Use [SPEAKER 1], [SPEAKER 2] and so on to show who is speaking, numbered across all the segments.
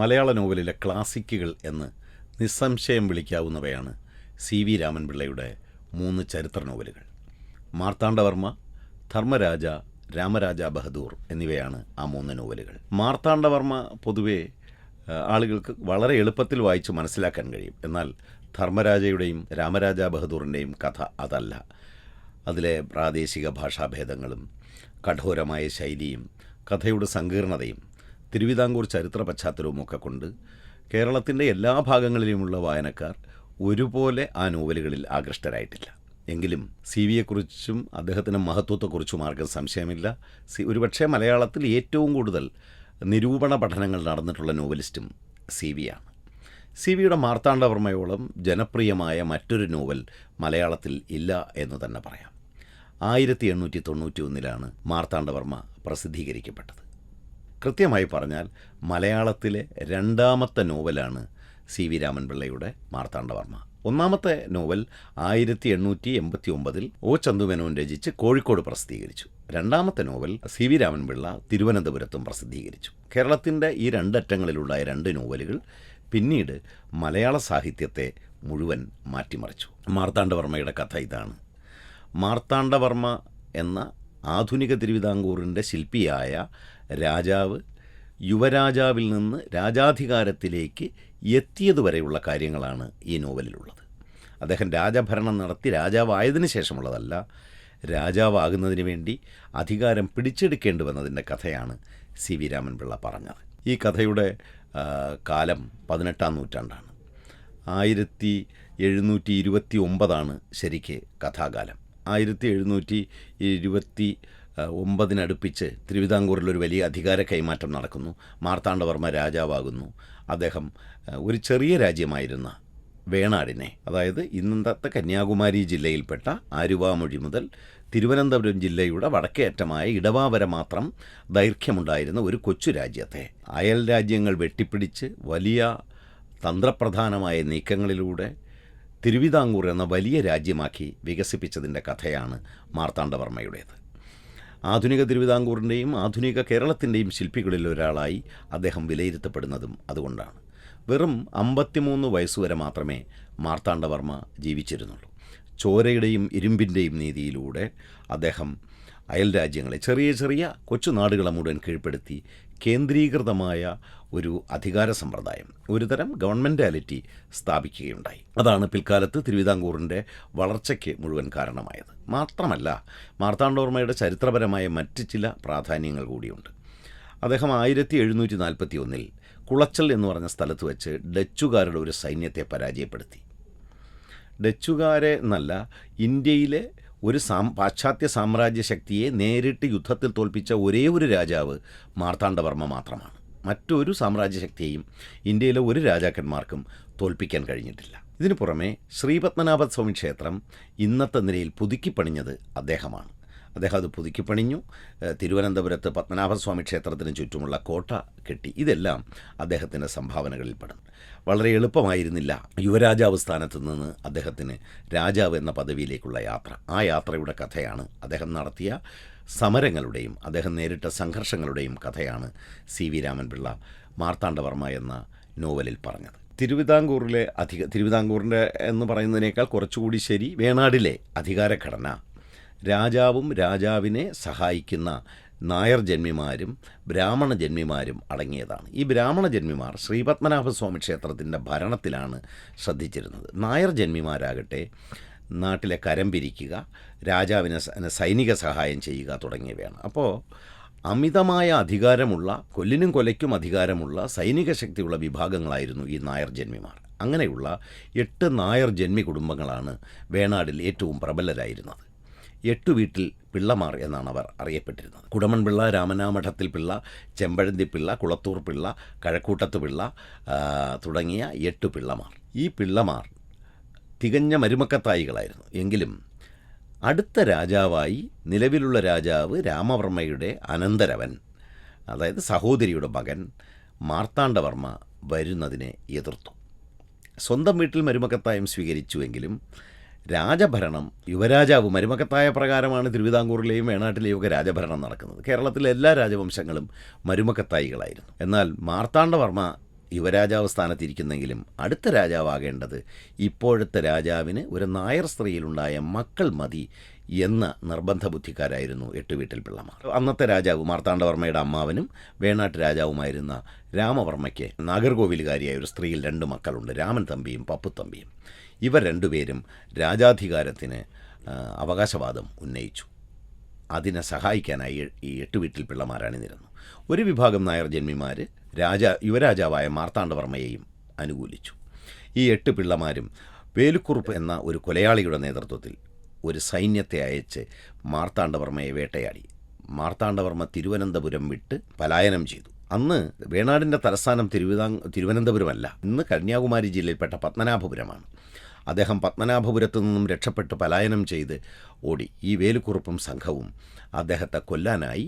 [SPEAKER 1] മലയാള നോവലിലെ ക്ലാസിക്കുകൾ എന്ന് നിസ്സംശയം വിളിക്കാവുന്നവയാണ് സി വി രാമൻപിള്ളയുടെ മൂന്ന് ചരിത്ര നോവലുകൾ. മാർത്താണ്ഡവർമ്മ ധർമ്മരാജ രാമരാജ ബഹദൂർ എന്നിവയാണ് ആ മൂന്ന് നോവലുകൾ. മാർത്താണ്ഡവർമ്മ പൊതുവെ ആളുകൾക്ക് വളരെ എളുപ്പത്തിൽ വായിച്ച് മനസ്സിലാക്കാൻ കഴിയും. എന്നാൽ ധർമ്മരാജയുടെയും രാമരാജ ബഹദൂറിന്റെയും കഥ അതല്ല. അതിലെ പ്രാദേശിക ഭാഷാഭേദങ്ങളും കഠോരമായ ശൈലിയും കഥയുടെ സങ്കീർണതയും തിരുവിതാംകൂർ ചരിത്ര പശ്ചാത്തലവുമൊക്കെ കൊണ്ട് കേരളത്തിന്റെ എല്ലാ ഭാഗങ്ങളിലുമുള്ള വായനക്കാർ ഒരുപോലെ ആ നോവലുകളിൽ ആകൃഷ്ടരായിട്ടില്ല. എങ്കിലും സി വിയെക്കുറിച്ചും അദ്ദേഹത്തിന്റെ മഹത്വത്തെക്കുറിച്ചും ആർക്കും സംശയമില്ല. സി ഒരുപക്ഷേ മലയാളത്തിൽ ഏറ്റവും കൂടുതൽ നിരൂപണ പഠനങ്ങൾ നടന്നിട്ടുള്ള നോവലിസ്റ്റും സി വിയാണ്. സി വിയുടെ മാർത്താണ്ഡവർമ്മയോളം ജനപ്രിയമായ മറ്റൊരു നോവൽ മലയാളത്തിൽ ഇല്ല എന്ന് തന്നെ പറയാം. ആയിരത്തി എണ്ണൂറ്റി തൊണ്ണൂറ്റി ഒന്നിലാണ് മാർത്താണ്ഡവർമ്മ പ്രസിദ്ധീകരിക്കപ്പെട്ടത്. കൃത്യമായി പറഞ്ഞാൽ മലയാളത്തിലെ രണ്ടാമത്തെ നോവലാണ് സി വി രാമൻപിള്ളയുടെ മാർത്താണ്ഡവർമ്മ. ഒന്നാമത്തെ നോവൽ ആയിരത്തി എണ്ണൂറ്റി എൺപത്തി ഒമ്പതിൽ ഒ ചന്തുമേനോൻ രചിച്ച് കോഴിക്കോട് പ്രസിദ്ധീകരിച്ചു. രണ്ടാമത്തെ നോവൽ സി വി രാമൻപിള്ള തിരുവനന്തപുരത്തും പ്രസിദ്ധീകരിച്ചു. കേരളത്തിന്റെ ഈ രണ്ടറ്റങ്ങളിലുള്ള രണ്ട് നോവലുകൾ പിന്നീട് മലയാള സാഹിത്യത്തെ മുഴുവൻ മാറ്റിമറിച്ചു. മാർത്താണ്ഡവർമ്മയുടെ കഥ ഇതാണ്. മാർത്താണ്ഡവർമ്മ എന്ന ആധുനിക തിരുവിതാംകൂറിന്റെ ശില്പിയായ രാജാവ് യുവരാജാവിൽ നിന്ന് രാജാധികാരത്തിലേക്ക് എത്തിയതുവരെയുള്ള കാര്യങ്ങളാണ് ഈ നോവലിലുള്ളത്. അദ്ദേഹം രാജഭരണം നടത്തി രാജാവായതിനു ശേഷമുള്ളതല്ല രാജാവാകുന്നതിന് വേണ്ടി അധികാരം പിടിച്ചെടുക്കേണ്ടി വന്നതിന്റെ കഥയാണ് സി വി രാമൻപിള്ള പറഞ്ഞത്. ഈ കഥയുടെ കാലം പതിനെട്ടാം നൂറ്റാണ്ടാണ്. ആയിരത്തി എഴുന്നൂറ്റി ഇരുപത്തി ഒമ്പതാണ് ശരിക്ക് കഥാകാലം. ആയിരത്തി എഴുന്നൂറ്റി ഇരുപത്തി ഒമ്പതിനടുപ്പിച്ച് തിരുവിതാംകൂറിൽ ഒരു വലിയ അധികാര കൈമാറ്റം നടക്കുന്നു. മാർത്താണ്ഡവർമ്മ രാജാവാകുന്നു. അദ്ദേഹം ഒരു ചെറിയ രാജ്യമായിരുന്ന വേണാടിനെ അതായത് ഇന്നത്തെ കന്യാകുമാരി ജില്ലയിൽപ്പെട്ട ആരുവാമൊഴി മുതൽ തിരുവനന്തപുരം ജില്ലയുടെ വടക്കേറ്റമായ ഇടവാവര ഇടവാ മാത്രം ദൈർഘ്യമുണ്ടായിരുന്ന ഒരു കൊച്ചു രാജ്യത്തെ. അയൽ രാജ്യങ്ങൾ വെട്ടിപ്പിടിച്ച് വലിയ തന്ത്രപ്രധാനമായ നീക്കങ്ങളിലൂടെ തിരുവിതാംകൂർ എന്ന വലിയ രാജ്യമാക്കി വികസിപ്പിച്ചതിന്റെ കഥയാണ് മാർത്താണ്ഡവർമ്മയുടേത്. ആധുനിക തിരുവിതാംകൂറിന്റെയും ആധുനിക കേരളത്തിന്റെയും ശില്പികളിൽ ഒരാളായി അദ്ദേഹം വിലയിരുത്തപ്പെടുന്നതും അതുകൊണ്ടാണ്. വെറും അമ്പത്തിമൂന്ന് വയസ്സുവരെ മാത്രമേ മാർത്താണ്ഡവർമ്മ ജീവിച്ചിരുന്നുള്ളൂ. ചോരയുടെയും ഇരുമ്പിന്റെയും നീതിയിലൂടെ അദ്ദേഹം അയൽ രാജ്യങ്ങളെ ചെറിയ ചെറിയ കൊച്ചു നാടുകളെ മുഴുവൻ കീഴ്പ്പെടുത്തി കേന്ദ്രീകൃതമായ ഒരു അധികാര സമ്പ്രദായം ഒരുതരം ഗവൺമെന്റാലിറ്റി സ്ഥാപിക്കുകയുണ്ടായി. അതാണ് പിൽക്കാലത്ത് തിരുവിതാംകൂറിന്റെ വളർച്ചയ്ക്ക് മുഴുവൻ കാരണമായത്. മാത്രമല്ല മാർത്താണ്ഡവർമ്മയുടെ ചരിത്രപരമായ മറ്റ് ചില പ്രാധാന്യങ്ങൾ കൂടിയുണ്ട്. അദ്ദേഹം ആയിരത്തി എഴുന്നൂറ്റി നാൽപ്പത്തി ഒന്നിൽ കുളച്ചൽ എന്ന് പറഞ്ഞ സ്ഥലത്ത് വെച്ച് ഡച്ചുകാരുടെ ഒരു സൈന്യത്തെ പരാജയപ്പെടുത്തി. ഡച്ചുകാരെ എന്നല്ല ഇന്ത്യയിലെ ഒരു സാം പാശ്ചാത്യ സാമ്രാജ്യ ശക്തിയെ നേരിട്ട് യുദ്ധത്തിൽ തോൽപ്പിച്ച ഒരേ ഒരു രാജാവ് മാർത്താണ്ഡവർമ്മ മാത്രമാണ്. മറ്റൊരു സാമ്രാജ്യ ശക്തിയെയും ഇന്ത്യയിലെ ഒരു രാജാക്കന്മാർക്കും തോൽപ്പിക്കാൻ കഴിഞ്ഞിട്ടില്ല. ഇതിനു പുറമെ ശ്രീപത്മനാഭസ്വാമി ക്ഷേത്രം ഇന്നത്തെ നിലയിൽ പുതുക്കിപ്പണിഞ്ഞത് അദ്ദേഹമാണ്. അദ്ദേഹം അത് പുതുക്കി പണിഞ്ഞു തിരുവനന്തപുരത്ത് പത്മനാഭസ്വാമി ക്ഷേത്രത്തിന് ചുറ്റുമുള്ള കോട്ട കെട്ടി. ഇതെല്ലാം അദ്ദേഹത്തിന്റെ സംഭാവനകളിൽ പെടും വളരെ എളുപ്പമായിരുന്നില്ല യുവരാജാവ് സ്ഥാനത്ത് നിന്ന് അദ്ദേഹത്തിന് രാജാവ് എന്ന പദവിയിലേക്കുള്ള യാത്ര. ആ യാത്രയുടെ കഥയാണ് അദ്ദേഹം നടത്തിയ സമരങ്ങളുടെയും അദ്ദേഹം നേരിട്ട സംഘർഷങ്ങളുടെയും കഥയാണ് സി വി രാമൻപിള്ള മാർത്താണ്ഡവർമ്മ എന്ന നോവലിൽ പറഞ്ഞത്. തിരുവിതാംകൂറിലെ അധിക തിരുവിതാംകൂറിന്റെ എന്ന് പറയുന്നതിനേക്കാൾ കുറച്ചുകൂടി ശരി വേണാടിലെ അധികാരഘടന രാജാവും രാജാവിനെ സഹായിക്കുന്ന നായർ ജന്മിമാരും ബ്രാഹ്മണ ജന്മിമാരും അടങ്ങിയതാണ്. ഈ ബ്രാഹ്മണ ജന്മിമാർ ശ്രീപത്മനാഭസ്വാമി ക്ഷേത്രത്തിന്റെ ഭരണത്തിലാണ് ശ്രദ്ധിച്ചിരുന്നത്. നായർ ജന്മിമാരാകട്ടെ നാട്ടിലെ കരം പിരിക്കുക രാജാവിനെ സൈനിക സഹായം ചെയ്യുക തുടങ്ങിയവയാണ്. അപ്പോൾ അമിതമായ അധികാരമുള്ള കൊല്ലിനും കൊലയ്ക്കും അധികാരമുള്ള സൈനിക ശക്തിയുള്ള വിഭാഗങ്ങളായിരുന്നു ഈ നായർ ജന്മിമാർ. അങ്ങനെയുള്ള എട്ട് നായർ ജന്മി കുടുംബങ്ങളാണ് വേണാടിൽ ഏറ്റവും പ്രബലരായിരുന്നത്. എട്ടു വീട്ടിൽ പിള്ളമാർ എന്നാണ് അവർ അറിയപ്പെട്ടിരുന്നത്. കുടമൺപിള്ള രാമനാമഠത്തിൽ പിള്ള ചെമ്പഴന്തി പിള്ള കുളത്തൂർ പിള്ള കഴക്കൂട്ടത്ത് പിള്ള തുടങ്ങിയ എട്ട് പിള്ളമാർ ഈ പിള്ളമാർ തികഞ്ഞ മരുമക്കത്തായികളായിരുന്നു. എങ്കിലും അടുത്ത രാജാവായി നിലവിലുള്ള രാജാവ് രാമവർമ്മയുടെ അനന്തരവൻ അതായത് സഹോദരിയുടെ മകൻ മാർത്താണ്ഡവർമ്മ വരുന്നതിനെ എതിർത്തു. സ്വന്തം വീട്ടിൽ മരുമക്കത്തായും സ്വീകരിച്ചുവെങ്കിലും രാജഭരണം യുവരാജാവ് മരുമക്കത്തായ പ്രകാരമാണ് തിരുവിതാംകൂറിലെയും വേണാട്ടിലെയും ഒക്കെ രാജഭരണം നടക്കുന്നത്. കേരളത്തിലെ എല്ലാ രാജവംശങ്ങളും മരുമക്കത്തായികളായിരുന്നു എന്നാൽ മാർത്താണ്ഡവർമ്മ യുവരാജാവ് സ്ഥാനത്തിരിക്കുന്നെങ്കിലും അടുത്ത രാജാവാകേണ്ടത് ഇപ്പോഴത്തെ രാജാവിന് ഒരു നായർ സ്ത്രീയിലുണ്ടായ മക്കൾ മതി എന്ന നിർബന്ധ ബുദ്ധിക്കാരായിരുന്നു എട്ടുവീട്ടിൽ പിള്ളമാർ. അന്നത്തെ രാജാവ് മാർത്താണ്ഡവർമ്മയുടെ അമ്മാവനും വേണാട്ട് രാജാവുമായിരുന്ന രാമവർമ്മയ്ക്ക് നാഗർകോവിലുകാരിയായ ഒരു സ്ത്രീയിൽ രണ്ട് മക്കളുണ്ട്. രാമൻ തമ്പിയും പപ്പുത്തമ്പിയും ഇവർ രണ്ടുപേരും രാജാധികാരത്തിന് അവകാശവാദം ഉന്നയിച്ചു. അതിനെ സഹായിക്കാനായി ഈ എട്ട് വീട്ടിൽ പിള്ളമാരണിനിരുന്നു ഒരു വിഭാഗം നായർ ജന്മിമാർ രാജ യുവരാജാവായ മാർത്താണ്ഡവർമ്മയെയും അനുകൂലിച്ചു. ഈ എട്ട് പിള്ളമാരും വേലുക്കുറുപ്പ് എന്ന ഒരു കൊലയാളിയുടെ നേതൃത്വത്തിൽ ഒരു സൈന്യത്തെ അയച്ച് മാർത്താണ്ഡവർമ്മയെ വേട്ടയാടി. മാർത്താണ്ഡവർമ്മ തിരുവനന്തപുരം വിട്ട് പലായനം ചെയ്തു. അന്ന് വേണാടിന്റെ തലസ്ഥാനം തിരുവിതാ തിരുവനന്തപുരമല്ല ഇന്ന് കന്യാകുമാരി ജില്ലയിൽപ്പെട്ട പത്മനാഭപുരമാണ്. അദ്ദേഹം പത്മനാഭപുരത്തു നിന്നും രക്ഷപ്പെട്ട് പലായനം ചെയ്ത് ഓടി ഈ വേലുക്കുറുപ്പും സംഘവും അദ്ദേഹത്തെ കൊല്ലാനായി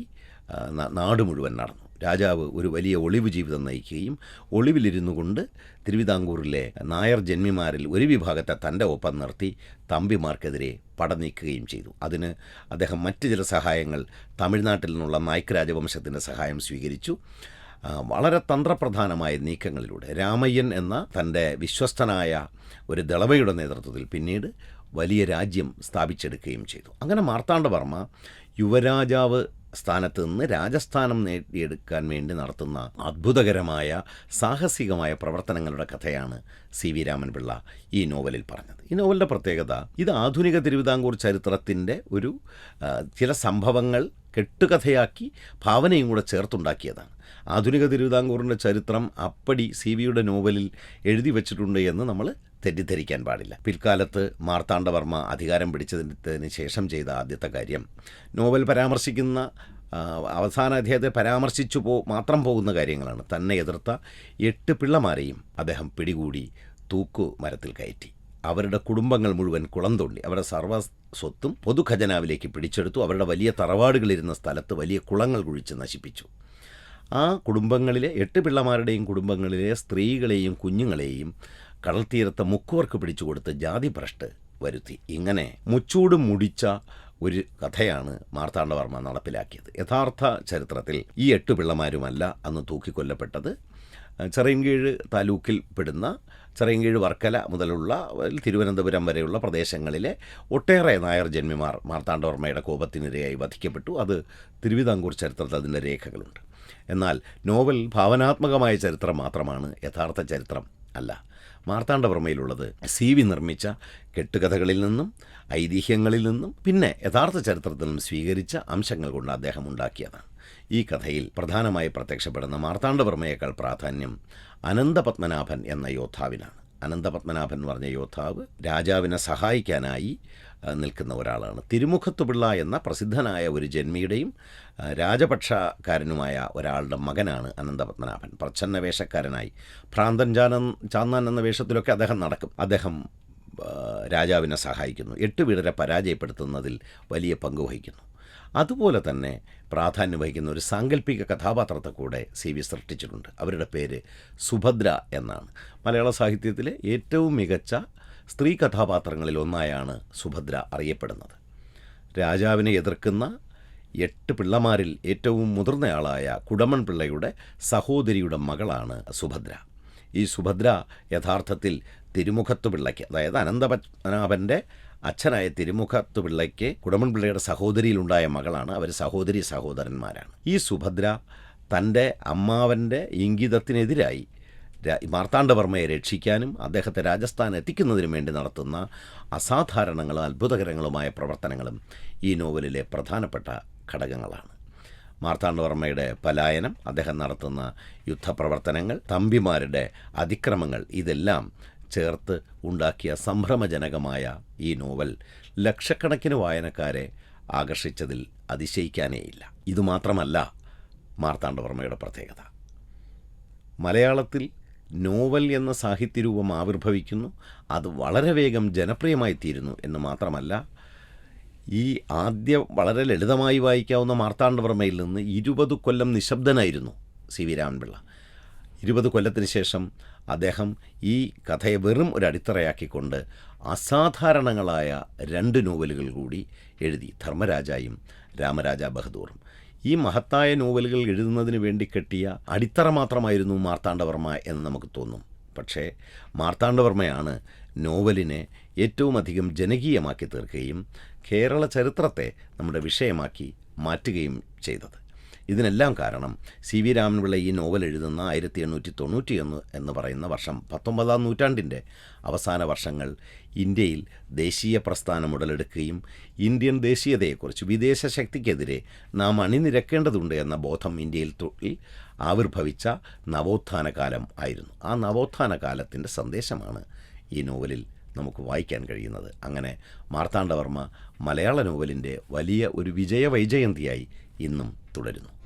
[SPEAKER 1] നാട് മുഴുവൻ നടന്നു. രാജാവ് ഒരു വലിയ ഒളിവ് ജീവിതം നയിക്കുകയും ഒളിവിലിരുന്നു കൊണ്ട് തിരുവിതാംകൂറിലെ നായർ ജന്മിമാരിൽ ഒരു വിഭാഗത്തെ തന്റെ ഒപ്പം നിർത്തി തമ്പിമാർക്കെതിരെ പടനീക്കുകയും ചെയ്തു. അതിന് അദ്ദേഹം മറ്റ് ചില സഹായങ്ങൾ തമിഴ്നാട്ടിൽ നിന്നുള്ള നായ്ക്ക് രാജവംശത്തിന്റെ സഹായം സ്വീകരിച്ചു. വളരെ തന്ത്രപ്രധാനമായ നീക്കങ്ങളിലൂടെ രാമയ്യൻ എന്ന തന്റെ വിശ്വസ്തനായ ഒരു ദളവയുടെ നേതൃത്വത്തിൽ പിന്നീട് വലിയ രാജ്യം സ്ഥാപിച്ചെടുക്കുകയും ചെയ്തു. അങ്ങനെ മാർത്താണ്ഡവർമ്മ യുവരാജാവ് സ്ഥാനത്ത് നിന്ന് രാജസ്ഥാനം നേടിയെടുക്കാൻ വേണ്ടി നടത്തുന്ന അത്ഭുതകരമായ സാഹസികമായ പ്രവർത്തനങ്ങളുടെ കഥയാണ് സി വി രാമൻപിള്ള ഈ നോവലിൽ പറഞ്ഞത്. ഈ നോവലിന്റെ പ്രത്യേകത ഇത് ആധുനിക തിരുവിതാംകൂർ ചരിത്രത്തിന്റെ ഒരു ചില സംഭവങ്ങൾ കെട്ടുകഥയാക്കി ഭാവനയും കൂടെ ചേർത്തുണ്ടാക്കിയതാണ്. ആധുനിക തിരുവിതാംകൂറിന്റെ ചരിത്രം അപ്പടി സി വിയുടെ നോവലിൽ എഴുതി വച്ചിട്ടുണ്ട് എന്ന് നമ്മൾ തെറ്റിദ്ധരിക്കാൻ പാടില്ല. പിൽക്കാലത്ത് മാർത്താണ്ഡവർമ്മ അധികാരം പിടിച്ചതിന് ശേഷം ചെയ്ത ആദ്യത്തെ കാര്യം നോവൽ പരാമർശിക്കുന്ന അവസാന അദ്ദേഹത്തെ പരാമർശിച്ചു പോ മാത്രം പോകുന്ന കാര്യങ്ങളാണ്. തന്നെ എതിർത്ത എട്ട് പിള്ളമാരെയും അദ്ദേഹം പിടികൂടി തൂക്കു മരത്തിൽ കയറ്റി. അവരുടെ കുടുംബങ്ങൾ മുഴുവൻ കുളം തോണ്ടി അവരുടെ സർവ സ്വത്തും പൊതുഖജനാവിലേക്ക് പിടിച്ചെടുത്തു. അവരുടെ വലിയ തറവാടുകളിരുന്ന സ്ഥലത്ത് വലിയ കുളങ്ങൾ കുഴിച്ച് നശിപ്പിച്ചു. ആ കുടുംബങ്ങളിലെ എട്ട് പിള്ളമാരുടെയും കുടുംബങ്ങളിലെ സ്ത്രീകളെയും കുഞ്ഞുങ്ങളെയും കടൽത്തീരത്തെ മുക്കുവർക്ക് പിടിച്ചു കൊടുത്ത് ജാതി ഭ്രഷ്ട് വരുത്തി. ഇങ്ങനെ മുച്ചൂട് മുടിച്ച ഒരു കഥയാണ് മാർത്താണ്ഡവർമ്മ നടപ്പിലാക്കിയത്. യഥാർത്ഥ ചരിത്രത്തിൽ ഈ എട്ട് പിള്ളമാരുമല്ല അന്ന് തൂക്കിക്കൊല്ലപ്പെട്ടത്. ചെറിയൻകീഴ് താലൂക്കിൽ പെടുന്ന ചെറിയൻകീഴ് വർക്കല മുതലുള്ള തിരുവനന്തപുരം വരെയുള്ള പ്രദേശങ്ങളിലെ ഒട്ടേറെ നായർ ജന്മിമാർ മാർത്താണ്ഡവർമ്മയുടെ കോപത്തിനിരയായി വധിക്കപ്പെട്ടു. അത് തിരുവിതാംകൂർ ചരിത്രത്തിൽ അതിന്റെ രേഖകളുണ്ട്. എന്നാൽ നോവൽ ഭാവനാത്മകമായ ചരിത്രം മാത്രമാണ് യഥാർത്ഥ ചരിത്രം അല്ല. മാർത്താണ്ഡവർമ്മയിലുള്ളത് സി വി നിർമ്മിച്ച കെട്ടുകഥകളിൽ നിന്നും ഐതിഹ്യങ്ങളിൽ നിന്നും പിന്നെ യഥാർത്ഥ ചരിത്രത്തിൽ നിന്നും സ്വീകരിച്ച അംശങ്ങൾ കൊണ്ട് അദ്ദേഹം ഉണ്ടാക്കിയതാണ്. ഈ കഥയിൽ പ്രധാനമായി പ്രത്യക്ഷപ്പെടുന്ന മാർത്താണ്ഡവർമ്മയേക്കാൾ പ്രാധാന്യം അനന്തപത്മനാഭൻ എന്ന യോദ്ധാവിനാണ്. അനന്തപത്മനാഭൻ പറഞ്ഞ യോദ്ധാവ് രാജാവിനെ സഹായിക്കാനായി നിൽക്കുന്ന ഒരാളാണ്. തിരുമുഖത്തുപിള്ള എന്ന പ്രസിദ്ധനായ ഒരു ജന്മിയുടെയും രാജപക്ഷക്കാരനുമായ ഒരാളുടെ മകനാണ് അനന്തപത്മനാഭൻ. പ്രച്ഛന്ന വേഷക്കാരനായി ഭ്രാന്തൻ ചാനൻ ചാന്നാൻ എന്ന വേഷത്തിലൊക്കെ അദ്ദേഹം നടക്കും. അദ്ദേഹം രാജാവിനെ സഹായിക്കുന്നു. എട്ട് വീടരെ പരാജയപ്പെടുത്തുന്നതിൽ വലിയ പങ്ക് വഹിക്കുന്നു. അതുപോലെ തന്നെ പ്രാധാന്യം വഹിക്കുന്ന ഒരു സാങ്കല്പിക കഥാപാത്രത്തെ കൂടെ സി വി സൃഷ്ടിച്ചിട്ടുണ്ട്. അവരുടെ പേര് സുഭദ്ര എന്നാണ്. മലയാള സാഹിത്യത്തിലെ ഏറ്റവും മികച്ച സ്ത്രീ കഥാപാത്രങ്ങളിൽ ഒന്നായാണ് സുഭദ്ര അറിയപ്പെടുന്നത്. രാജാവിനെ എതിർക്കുന്ന എട്ട് പിള്ളമാരിൽ ഏറ്റവും മുതിർന്നയാളായ കുടമൺ പിള്ളയുടെ സഹോദരിയുടെ മകളാണ് സുഭദ്ര. ഈ സുഭദ്ര യഥാർത്ഥത്തിൽ തിരുമുഖത്തു പിള്ളയ്ക്ക് അതായത് അനന്തപത്മനാഭന്റെ അച്ഛനായ തിരുമുഖത്തു പിള്ളയ്ക്ക് കുടമൺ പിള്ളയുടെ സഹോദരിയിലുണ്ടായ മകളാണ്. അവർ സഹോദരി സഹോദരന്മാരാണ്. ഈ സുഭദ്ര തന്റെ അമ്മാവന്റെ ഇംഗിതത്തിനെതിരായി മാർത്താണ്ഡവർമ്മയെ രക്ഷിക്കാനും അദ്ദേഹത്തെ രാജസ്ഥാൻ എത്തിക്കുന്നതിനും വേണ്ടി നടത്തുന്ന അസാധാരണങ്ങളും അത്ഭുതകരങ്ങളുമായ പ്രവർത്തനങ്ങളും ഈ നോവലിലെ പ്രധാനപ്പെട്ട ഘടകങ്ങളാണ്. മാർത്താണ്ഡവർമ്മയുടെ പലായനം അദ്ദേഹം നടത്തുന്ന യുദ്ധപ്രവർത്തനങ്ങൾ തമ്പിമാരുടെ അതിക്രമങ്ങൾ ഇതെല്ലാം ചേർത്ത് ഉണ്ടാക്കിയ സംഭ്രമജനകമായ ഈ നോവൽ ലക്ഷക്കണക്കിന് വായനക്കാരെ ആകർഷിച്ചതിൽ അതിശയിക്കാനേയില്ല. ഇതുമാത്രമല്ല മാർത്താണ്ഡവർമ്മയുടെ പ്രത്യേകത. മലയാളത്തിൽ നോവൽ എന്ന സാഹിത്യരൂപം ആവിർഭവിക്കുന്നു. അത് വളരെ വേഗം ജനപ്രിയമായി തീരുന്നു എന്ന് മാത്രമല്ല ഈ ആദ്യ വളരെ ലളിതമായി വായിക്കാവുന്ന മാർത്താണ്ഡവർമ്മയിൽ നിന്ന് ഇരുപത് കൊല്ലം നിശബ്ദനായിരുന്നു സി വി രാമൻപിള്ള ഇരുപത് കൊല്ലത്തിന് ശേഷം അദ്ദേഹം ഈ കഥയെ വെറും ഒരു അടിത്തറയാക്കിക്കൊണ്ട് അസാധാരണങ്ങളായ രണ്ട് നോവലുകൾ കൂടി എഴുതി. ധർമ്മരാജായും രാമരാജ ബഹദൂറും. ഈ മഹത്തായ നോവലുകൾ എഴുതുന്നതിന് വേണ്ടി കെട്ടിയ അടിത്തറ മാത്രമായിരുന്നു മാർത്താണ്ഡവർമ്മ എന്ന് നമുക്ക് തോന്നും. പക്ഷേ മാർത്താണ്ഡവർമ്മയാണ് നോവലിനെ ഏറ്റവും അധികം ജനകീയമാക്കി തീർക്കുകയും കേരള ചരിത്രത്തെ നമ്മുടെ വിഷയമാക്കി മാറ്റുകയും ചെയ്തത്. ഇതിനെല്ലാം കാരണം സി വി രാമൻപിള്ള ഈ നോവൽ എഴുതുന്ന ആയിരത്തി എണ്ണൂറ്റി തൊണ്ണൂറ്റിയൊന്ന് എന്ന് പറയുന്ന വർഷം പത്തൊമ്പതാം നൂറ്റാണ്ടിന്റെ അവസാന വർഷങ്ങൾ ഇന്ത്യയിൽ ദേശീയ പ്രസ്ഥാനം ഉടലെടുക്കുകയും ഇന്ത്യൻ ദേശീയതയെക്കുറിച്ച് വിദേശ ശക്തിക്കെതിരെ നാം അണിനിരക്കേണ്ടതുണ്ട് എന്ന ബോധം ഇന്ത്യയിൽ തൊഴിൽ ആവിർഭവിച്ച നവോത്ഥാന കാലം ആയിരുന്നു. ആ നവോത്ഥാന കാലത്തിന്റെ സന്ദേശമാണ് ഈ നോവലിൽ നമുക്ക് വായിക്കാൻ കഴിയുന്നത്. അങ്ങനെ മാർത്താണ്ഡവർമ്മ മലയാള നോവലിന്റെ വലിയ ഒരു വിജയവൈജയന്തിയായി ഇന്നും തുടരുന്നു.